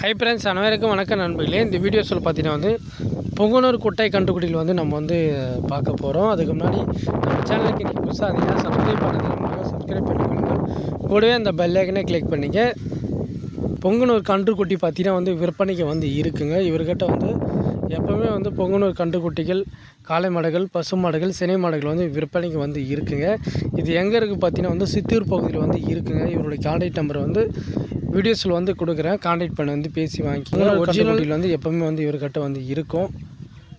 Hi friends அனைவருக்கும் வணக்கம் நண்பர்களே. இந்த வீடியோஸில் பார்த்தீங்கன்னா வந்து பொங்கனூர் குட்டை கண்டுக்குடியில் வந்து நம்ம வந்து பார்க்க போகிறோம் அதுக்கு முன்னாடி நம்ம சேனலுக்கு நீங்கள் புதுசாக அதிகமாக சப்ஸ்கிரைப் பண்ணுறது சப்ஸ்கிரைப் பண்ணிக்கோங்க. கூடவே அந்த பெல்லைக்கனே கிளிக் பண்ணிங்க பொங்கனூர் கன்றுக்குட்டி பார்த்தீங்கன்னா வந்து விற்பனைக்கு வந்து இருக்குங்க. இவர்கிட்ட வந்து எப்போவுமே வந்து பொங்கனூர் கன்றுக்குட்டிகள் காளை மாடுகள் பசு மாடுகள் சினை மாடுகள் வந்து விற்பனைக்கு வந்து இருக்குங்க. இது எங்கே இருக்குது பார்த்தீங்கன்னா வந்து சித்தூர் பகுதியில் வந்து இருக்குங்க. இவருடைய கான்டாக்ட் நம்பர் வந்து வீடியோஸில் வந்து கொடுக்குறேன். கான்டாக்ட் பண்ணி வந்து பேசி வாங்கிக்கோங்க ஒரிஜினல் வந்து எப்போவுமே வந்து இவர்கிட்ட வந்து இருக்கும்.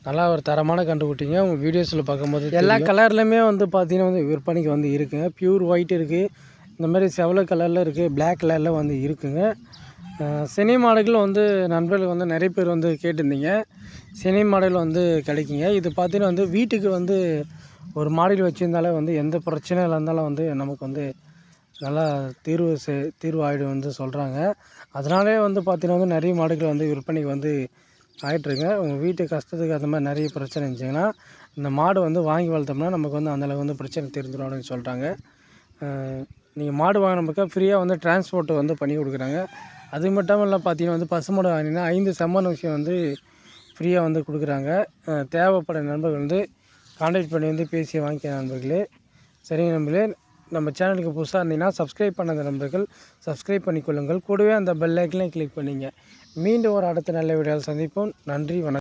நல்லா ஒரு தரமான கண்டுபிட்டிங்க உங்கள் வீடியோஸில் பார்க்கும்போது எல்லா கலர்லையுமே வந்து பார்த்தீங்கன்னா வந்து விற்பனைக்கு வந்து இருக்குங்க. பியூர் ஒயிட் இருக்குது இந்த மாதிரி செவல கலரில் இருக்குது பிளாக் கலரில் வந்து இருக்குங்க. சினி மாடுகள் வந்து நண்பர்கள் வந்து நிறைய பேர் வந்து கேட்டிருந்தீங்க. சினி மாடல் வந்து கிடைக்குங்க. இது பார்த்தீங்கன்னா வந்து வீட்டுக்கு வந்து ஒரு மாடல் வச்சுருந்தாலே வந்து எந்த பிரச்சனையில் இருந்தாலும் வந்து நமக்கு வந்து நல்லா தீர்வு செ தீர்வு ஆகிடும் வந்து சொல்கிறாங்க அதனாலே வந்து பார்த்தீங்கன்னா வந்து நிறைய மாடுகள் வந்து விற்பனைக்கு வந்து ஆகிட்டுருங்க உங்கள் வீட்டு கஷ்டத்துக்கு அந்த மாதிரி நிறைய பிரச்சனை இருந்துச்சுங்கன்னா இந்த மாடு வந்து வாங்கி வளர்த்தோம்னா நமக்கு வந்து அந்தளவுக்கு வந்து பிரச்சனை தெரிஞ்சிடும் அப்படின்னு சொல்கிறாங்க நீங்கள் மாடு வாங்கினப்பக்கா ஃப்ரீயாக வந்து டிரான்ஸ்போர்ட் வந்து பண்ணி கொடுக்குறாங்க. அது மட்டும் இல்லை பார்த்தீங்கன்னா வந்து பசுமாடு வாங்கினீங்கன்னா ஐந்து செம்மன் விஷயம் வந்து ஃப்ரீயாக வந்து கொடுக்குறாங்க. தேவைப்பட நண்பர்கள் வந்து கான்டாக்ட் பண்ணி வந்து பேசி வாங்கிக்க நண்பர்களே. சரிங்க நண்பர்களே. நம்ம சேனலுக்கு புதுசாக இருந்தீங்கன்னா சப்ஸ்கிரைப் பண்ணாத நண்பர்கள் சப்ஸ்கிரைப் பண்ணிக்கொள்ளுங்கள். கூடவே அந்த பெல் ஐக்கனையும் கிளிக் பண்ணிங்க. மீண்டும் ஒரு அடுத்த நல்ல வீடியோவில் சந்திப்போம். நன்றி வணக்கம்.